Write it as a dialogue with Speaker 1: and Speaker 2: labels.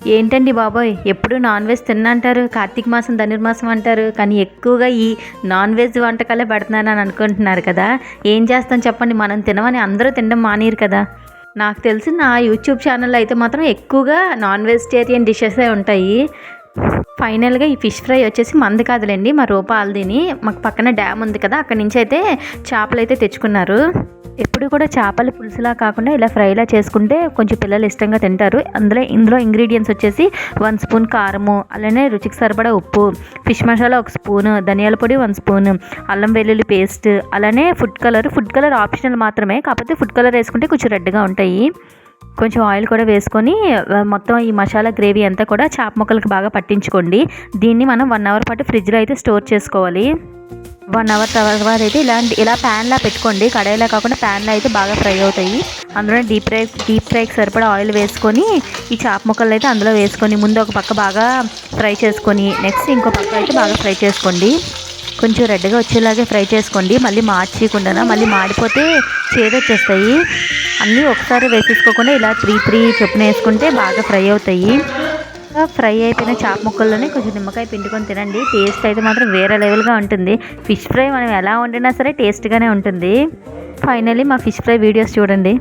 Speaker 1: ఏంటండి బాబోయ్? ఎప్పుడు నాన్ వెజ్ తిన్నంటారు? కార్తీక మాసం ధనుర్మాసం అంటారు. కానీ ఎక్కువగా ఈ నాన్ వెజ్ వంటకాలే పెడుతున్నానని అనుకుంటున్నారు కదా. ఏం చేస్తాం చెప్పండి? మనం తినమని అందరూ తినడం మానేరు కదా. నాకు తెలిసి నా యూట్యూబ్ ఛానల్లో అయితే మాత్రం ఎక్కువగా నాన్ వెజిటేరియన్ డిషెసే ఉంటాయి. ఫైనల్గా ఈ ఫిష్ ఫ్రై వచ్చేసి మంది కాదులేండి. మా రూపాలదిని మాకు పక్కన డ్యామ్ ఉంది కదా అక్కడి నుంచి అయితే చేపలు అయితే తెచ్చుకున్నారు. ఎప్పుడు కూడా చేపల పులుసులా కాకుండా ఇలా ఫ్రైలా చేసుకుంటే కొంచెం పిల్లలు ఇష్టంగా తింటారు. అందులో ఇందులో ఇంగ్రీడియంట్స్ వచ్చేసి వన్ స్పూన్ కారము అలానే రుచికి సరిపడా ఉప్పు ఫిష్ మసాలా ఒక స్పూను ధనియాల పొడి వన్ స్పూన్ అల్లం వెల్లుల్లి పేస్ట్ అలానే food colour food colour optional మాత్రమే కాకపోతే ఫుడ్ కలర్ వేసుకుంటే కొంచెం రెడ్గా ఉంటాయి. కొంచెం ఆయిల్ కూడా వేసుకొని మొత్తం ఈ మసాలా గ్రేవీ అంతా కూడా చేప ముక్కలకు బాగా పట్టించుకోండి. దీన్ని మనం వన్ అవర్ పాటు ఫ్రిడ్జ్లో అయితే స్టోర్ చేసుకోవాలి. వన్ అవర్ తర్వాత అయితే ఇలాంటి ఇలా ప్యాన్లా పెట్టుకోండి. కడాయిలా కాకుండా ప్యాన్లో అయితే బాగా ఫ్రై అవుతాయి. అందులో డీప్ ఫ్రై డీప్ ఫ్రైకి సరిపడా ఆయిల్ వేసుకొని ఈ చేప ముక్కలు అయితే అందులో వేసుకొని ముందు ఒక పక్క బాగా ఫ్రై చేసుకొని నెక్స్ట్ ఇంకో పక్క అయితే బాగా ఫ్రై చేసుకోండి. కొంచెం రెడ్గా వచ్చేలాగే ఫ్రై చేసుకోండి. మళ్ళీ మార్చేయకుండా మళ్ళీ మాడిపోతే చేదొచ్చేస్తాయి. అన్నీ ఒకసారి వేసేసుకోకుండా ఇలా త్రీ త్రీ చొప్పున వేసుకుంటే బాగా ఫ్రై అవుతాయి. బాగా ఫ్రై అయిపోయిన చాప ముక్కల్లోనే కొంచెం నిమ్మకాయ పిండుకొని తినండి. టేస్ట్ అయితే మాత్రం వేరే లెవెల్గా ఉంటుంది. ఫిష్ ఫ్రై మనం ఎలా వండినా సరే టేస్ట్గానే ఉంటుంది. ఫైనలీ మా ఫిష్ ఫ్రై వీడియోస్ చూడండి.